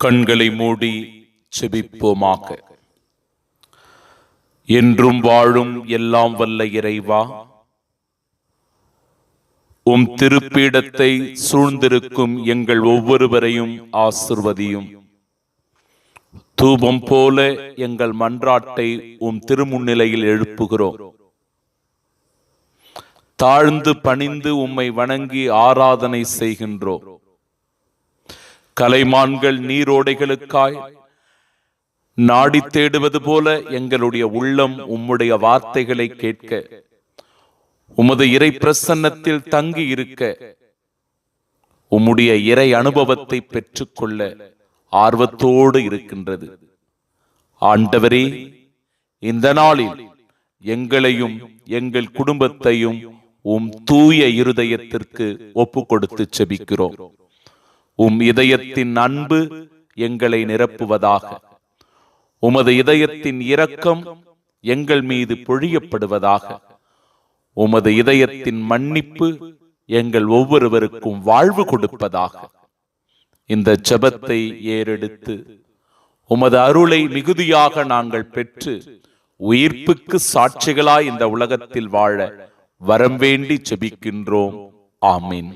கண்களை மூடி செபிப்போமாக. என்றும் வாழும் எல்லாம் வல்ல இறைவா உம் திருப்பீடத்தை சூழ்ந்திருக்கும் எங்கள் ஒவ்வொருவரையும் ஆசிர்வதியும். தூபம் போல எங்கள் மன்றாட்டை உம் திருமுன்னிலையில் எழுப்புகிறோம். தாழ்ந்து பணிந்து உம்மை வணங்கி ஆராதனை செய்கின்றோம். கலைமான்கள் நீரோடைகளுக்காய் நாடி தேடுவது போல எங்களுடைய உள்ளம் உம்முடைய வார்த்தைகளை கேட்க உமது இறை பிரசன்னத்தில் தங்கி இருக்க உம்முடைய இறை அனுபவத்தை பெற்றுக்கொள்ள ஆர்வத்தோடு இருக்கின்றது. ஆண்டவரே இந்த நாளில் எங்களையும் எங்கள் குடும்பத்தையும் உம் தூய இருதயத்திற்கு ஒப்பு கொடுத்து செபிக்கிறோம். உம் இதயத்தின் அன்பு எங்களை நிரப்புவதாக. உமது இதயத்தின் இரக்கம் எங்கள் மீது பொழியப்படுவதாக. உமது இதயத்தின் மன்னிப்பு எங்கள் ஒவ்வொருவருக்கும் வாழ்வு கொடுப்பதாக. இந்த ஜெபத்தை ஏறெடுத்து உமது அருளை மிகுதியாக நாங்கள் பெற்று உயிர்ப்புக்கு சாட்சிகளாய் இந்த உலகத்தில் வாழ வரம் வேண்டி செபிக்கின்றோம் ஆமீன்.